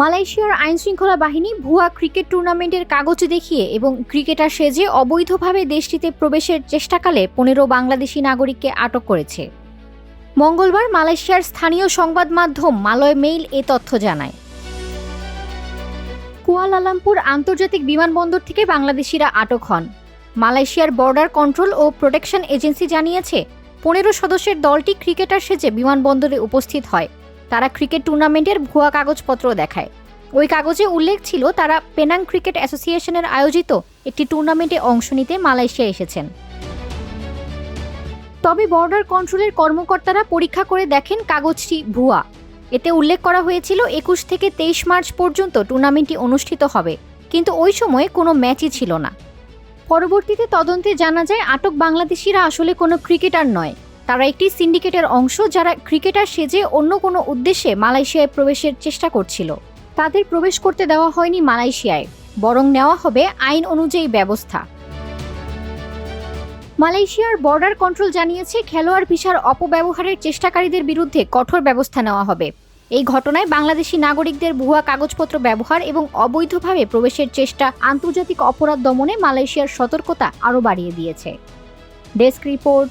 মালয়েশিয়ার আইনশৃঙ্খলা বাহিনী ভুয়া ক্রিকেট টুর্নামেন্টের কাগজ দেখিয়ে এবং ক্রিকেটার সেজে অবৈধভাবে দেশটিতে প্রবেশের চেষ্টাকালে পনেরো বাংলাদেশি নাগরিককে আটক করেছে। মঙ্গলবার মালয়েশিয়ার স্থানীয় সংবাদ মাধ্যম মালয় মেইল এ তথ্য জানায়। কুয়ালালামপুর আন্তর্জাতিক বিমানবন্দর থেকে বাংলাদেশিরা আটক হন। মালয়েশিয়ার বর্ডার কন্ট্রোল ও প্রোটেকশন এজেন্সি জানিয়েছে, পনেরো সদস্যের দলটি ক্রিকেটার সেজে বিমানবন্দরে উপস্থিত হয়। তারা ক্রিকেট টুর্নামেন্টের ভুয়া কাগজপত্র দেখায়। ওই কাগজে উল্লেখ ছিল তারা পেনাং ক্রিকেট অ্যাসোসিয়েশনের আয়োজিত একটি টুর্নামেন্টে অংশ নিতে মালয়েশিয়া এসেছেন। তবে বর্ডার কন্ট্রোলের কর্মকর্তারা পরীক্ষা করে দেখেন কাগজটি ভুয়া। এতে উল্লেখ করা হয়েছিল একুশ থেকে তেইশ মার্চ পর্যন্ত টুর্নামেন্টটি অনুষ্ঠিত হবে, কিন্তু ওই সময়ে কোনো ম্যাচই ছিল না। পরবর্তীতে তদন্তে জানা যায়, আটক বাংলাদেশিরা আসলে কোনো ক্রিকেটার নয়। তারা একটি সিন্ডিকেটের অংশ যারা ক্রিকেটার সেজে অন্য কোনো উদ্দেশ্যে মালয়েশিয়ায় প্রবেশের চেষ্টা করছিল। তাদের প্রবেশ করতে দেওয়া হয়নি মালয়েশিয়ায়, বরং নেওয়া হবে আইন অনুযায়ী ব্যবস্থা। মালয়েশিয়ার বর্ডার কন্ট্রোল জানিয়েছে, খেলোয়াড় ভিসার অপব্যবহারের চেষ্টাকারীদের বিরুদ্ধে কঠোর ব্যবস্থা নেওয়া হবে। এই ঘটনায় বাংলাদেশি নাগরিকদের ভুয়া কাগজপত্র ব্যবহার এবং অবৈধভাবে প্রবেশের চেষ্টা আন্তর্জাতিক অপরাধ দমনে মালয়েশিয়ার সতর্কতা আরও বাড়িয়ে দিয়েছে। Desk report